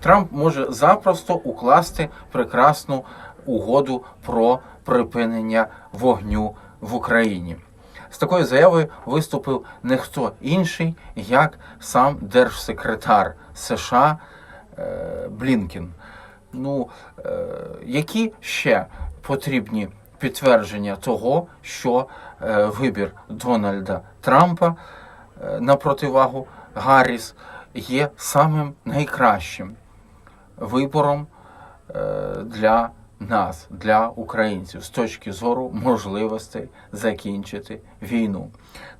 Трамп може запросто укласти прекрасну угоду про припинення вогню в Україні. З такою заявою виступив не хто інший, як сам держсекретар США е, Блінкен. Ну, е, які ще потрібні підтвердження того, що е, вибір Дональда Трампа на противагу Гарріс є самим найкращим вибором е, для нас, для українців, з точки зору можливостей закінчити війну.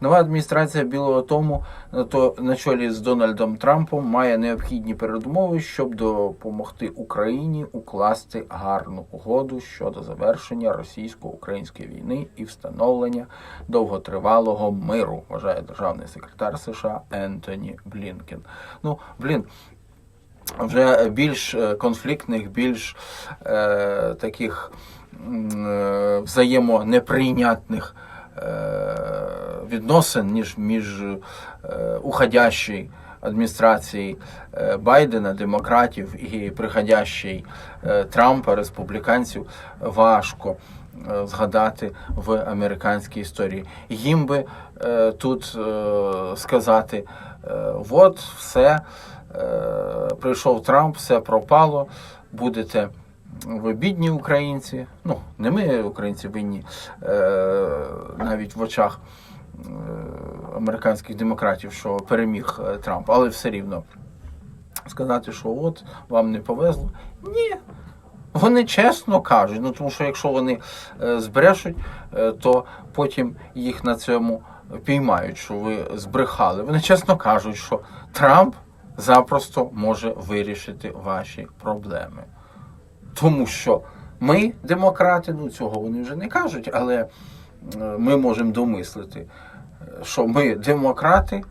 Нова адміністрація Білого Дому е, то на чолі з Дональдом Трампом має необхідні передумови, щоб допомогти Україні укласти гарну угоду щодо завершення російсько-української війни і встановлення довготривалого миру, вважає державний секретар США Ентоні Блінкен. Ну, блін, вже більш е, конфліктних, більш е, таких е, взаємонеприйнятних е, відносин, ніж між е, уходящою адміністрацією е, Байдена, демократів і приходящої е, Трампа, республіканців, важко згадати в американській історії. Їм би тут сказати, от все. Е, прийшов Трамп, все пропало, будете ви бідні українці. Ну, не ми, українці, винні е, навіть в очах е, американських демократів, що переміг Трамп, але все рівно сказати, що от вам не повезло. Ні. Вони чесно кажуть, ну тому що якщо вони збрешуть, то потім їх на цьому піймають, що ви збрехали. Вони чесно кажуть, що Трамп запросто може вирішити ваші проблеми. Тому що ми, демократи, ну цього вони вже не кажуть, але е, ми можемо домислити, е, що ми, демократи,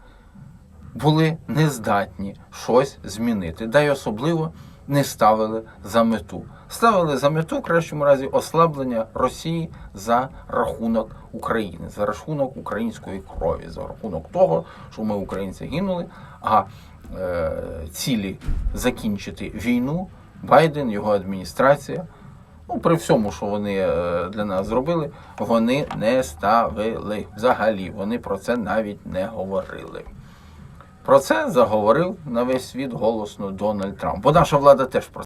були нездатні щось змінити, да й особливо не ставили за мету. Ставили за мету в кращому разі ослаблення Росії за рахунок України, за рахунок української крові, за рахунок того, що ми українці гинули, а цілі закінчити війну Байден, його адміністрація. Ну, при всьому, що вони е, для нас зробили, вони не ставили взагалі. Вони про це навіть не говорили. Про це заговорив на весь світ голосно Дональд Трамп. Бо наша влада теж про